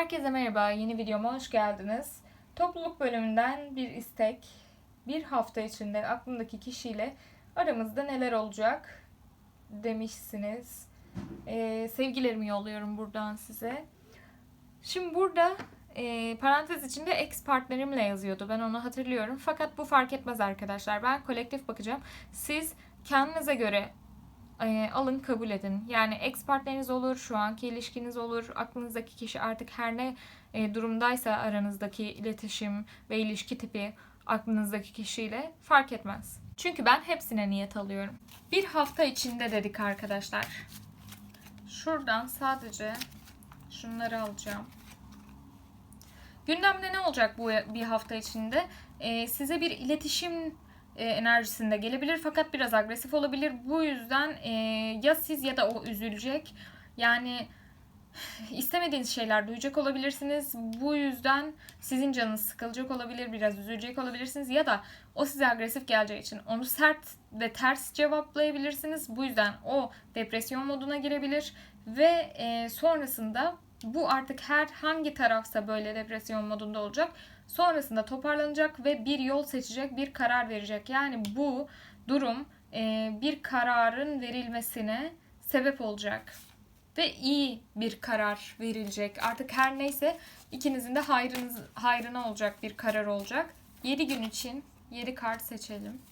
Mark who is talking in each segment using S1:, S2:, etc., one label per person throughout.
S1: Herkese merhaba, yeni videoma hoş geldiniz. Topluluk bölümünden bir istek. Bir hafta içinde aklımdaki kişiyle aramızda neler olacak demişsiniz. Ee, sevgilerimi yolluyorum buradan size. Şimdi burada e, parantez içinde ex partnerimle yazıyordu. Ben onu hatırlıyorum. Fakat bu fark etmez arkadaşlar. Ben kolektif bakacağım. Siz kendinize göre e, alın kabul edin. Yani ex partneriniz olur, şu anki ilişkiniz olur, aklınızdaki kişi artık her ne e, durumdaysa aranızdaki iletişim ve ilişki tipi aklınızdaki kişiyle fark etmez. Çünkü ben hepsine niyet alıyorum. Bir hafta içinde dedik arkadaşlar. Şuradan sadece şunları alacağım. Gündemde ne olacak bu bir hafta içinde? E, size bir iletişim e, enerjisinde gelebilir fakat biraz agresif olabilir. Bu yüzden e, ya siz ya da o üzülecek. Yani istemediğiniz şeyler duyacak olabilirsiniz. Bu yüzden sizin canınız sıkılacak olabilir, biraz üzülecek olabilirsiniz ya da o size agresif geleceği için onu sert ve ters cevaplayabilirsiniz. Bu yüzden o depresyon moduna girebilir ve e, sonrasında bu artık her hangi tarafsa böyle depresyon modunda olacak. Sonrasında toparlanacak ve bir yol seçecek, bir karar verecek. Yani bu durum e, bir kararın verilmesine sebep olacak. Ve iyi bir karar verilecek. Artık her neyse ikinizin de hayrınız, hayrına olacak bir karar olacak. 7 gün için 7 kart seçelim.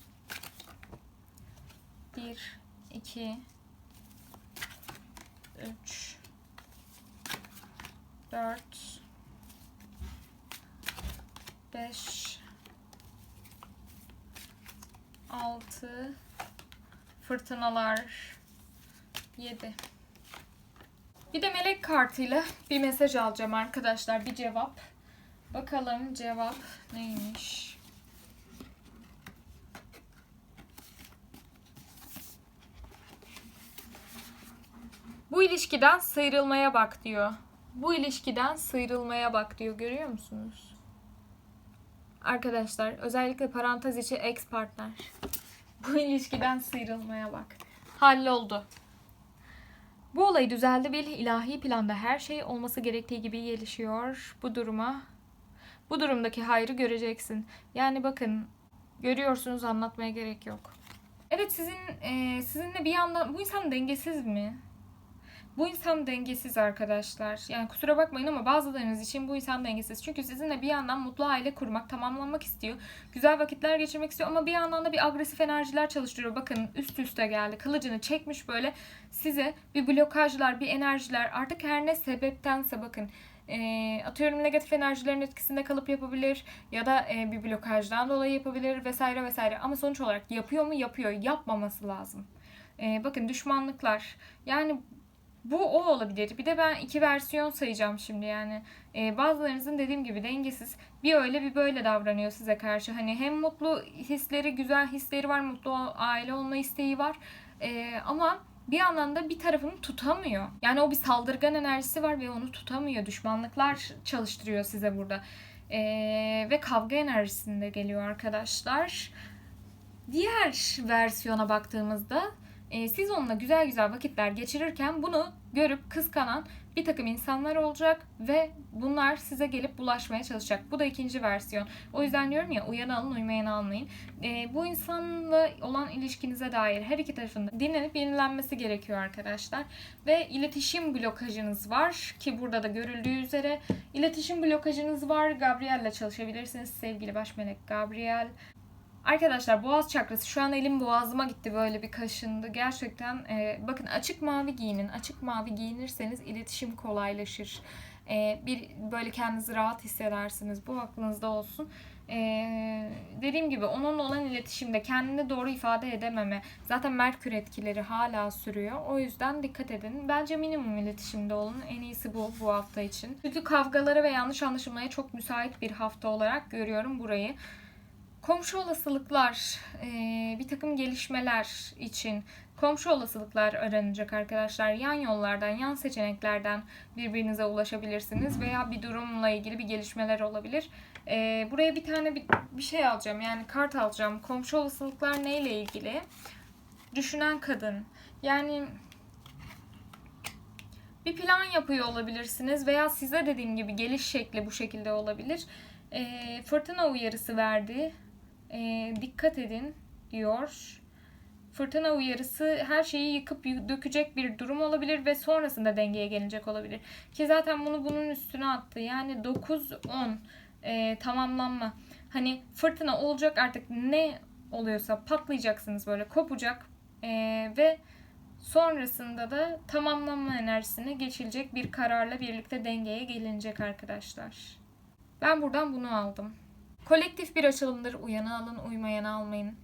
S1: 1, 2, 3, 4, 5 6 fırtınalar 7 Bir de melek kartıyla bir mesaj alacağım arkadaşlar. Bir cevap. Bakalım cevap neymiş? Bu ilişkiden sıyrılmaya bak diyor. Bu ilişkiden sıyrılmaya bak diyor. Görüyor musunuz? Arkadaşlar özellikle parantez içi ex partner. Bu ilişkiden sıyrılmaya bak. Halloldu. Bu olay düzeldi bil. ilahi planda her şey olması gerektiği gibi gelişiyor. Bu duruma bu durumdaki hayrı göreceksin. Yani bakın görüyorsunuz anlatmaya gerek yok. Evet sizin e, sizinle bir yandan bu insan dengesiz mi? Bu insan dengesiz arkadaşlar. Yani kusura bakmayın ama bazılarınız için bu insan dengesiz. Çünkü sizinle bir yandan mutlu aile kurmak, tamamlanmak istiyor. Güzel vakitler geçirmek istiyor ama bir yandan da bir agresif enerjiler çalıştırıyor. Bakın üst üste geldi. Kılıcını çekmiş böyle size bir blokajlar, bir enerjiler artık her ne sebeptense bakın atıyorum negatif enerjilerin etkisinde kalıp yapabilir ya da bir blokajdan dolayı yapabilir vesaire vesaire ama sonuç olarak yapıyor mu yapıyor yapmaması lazım. Bakın düşmanlıklar yani bu o olabilir. Bir de ben iki versiyon sayacağım şimdi yani. Ee, bazılarınızın dediğim gibi dengesiz. Bir öyle bir böyle davranıyor size karşı. Hani hem mutlu hisleri, güzel hisleri var. Mutlu aile olma isteği var. Ee, ama bir yandan da bir tarafını tutamıyor. Yani o bir saldırgan enerjisi var ve onu tutamıyor. Düşmanlıklar çalıştırıyor size burada. Ee, ve kavga enerjisinde geliyor arkadaşlar. Diğer versiyona baktığımızda e, siz onunla güzel güzel vakitler geçirirken bunu görüp kıskanan bir takım insanlar olacak ve bunlar size gelip bulaşmaya çalışacak. Bu da ikinci versiyon. O yüzden diyorum ya uyanı alın uymayanı almayın. E, bu insanla olan ilişkinize dair her iki tarafında dinlenip yenilenmesi gerekiyor arkadaşlar. Ve iletişim blokajınız var ki burada da görüldüğü üzere iletişim blokajınız var. Gabriel'le çalışabilirsiniz sevgili baş melek Gabriel. Arkadaşlar boğaz çakrası şu an elim boğazıma gitti böyle bir kaşındı. Gerçekten e, bakın açık mavi giyinin. Açık mavi giyinirseniz iletişim kolaylaşır. E, bir böyle kendinizi rahat hissedersiniz. Bu aklınızda olsun. E, dediğim gibi onunla olan iletişimde kendini doğru ifade edememe. Zaten Merkür etkileri hala sürüyor. O yüzden dikkat edin. Bence minimum iletişimde olun. En iyisi bu bu hafta için. Çünkü kavgalara ve yanlış anlaşılmaya çok müsait bir hafta olarak görüyorum burayı. Komşu olasılıklar, bir takım gelişmeler için komşu olasılıklar aranacak arkadaşlar. Yan yollardan, yan seçeneklerden birbirinize ulaşabilirsiniz veya bir durumla ilgili bir gelişmeler olabilir. Buraya bir tane bir, şey alacağım yani kart alacağım. Komşu olasılıklar neyle ilgili? Düşünen kadın. Yani Bir plan yapıyor olabilirsiniz veya size dediğim gibi geliş şekli bu şekilde olabilir. Ee, fırtına uyarısı verdi. Ee, dikkat edin diyor. Fırtına uyarısı her şeyi yıkıp yı- dökecek bir durum olabilir ve sonrasında dengeye gelecek olabilir. Ki zaten bunu bunun üstüne attı. Yani 9-10 e, tamamlanma. Hani fırtına olacak artık ne oluyorsa patlayacaksınız böyle kopacak E, ve sonrasında da tamamlanma enerjisine geçilecek bir kararla birlikte dengeye gelinecek arkadaşlar. Ben buradan bunu aldım. Kolektif bir açılımdır. Uyanı alın, uymayanı almayın.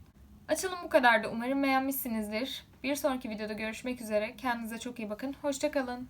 S1: Açılım bu kadardı. Umarım beğenmişsinizdir. Bir sonraki videoda görüşmek üzere. Kendinize çok iyi bakın. Hoşçakalın.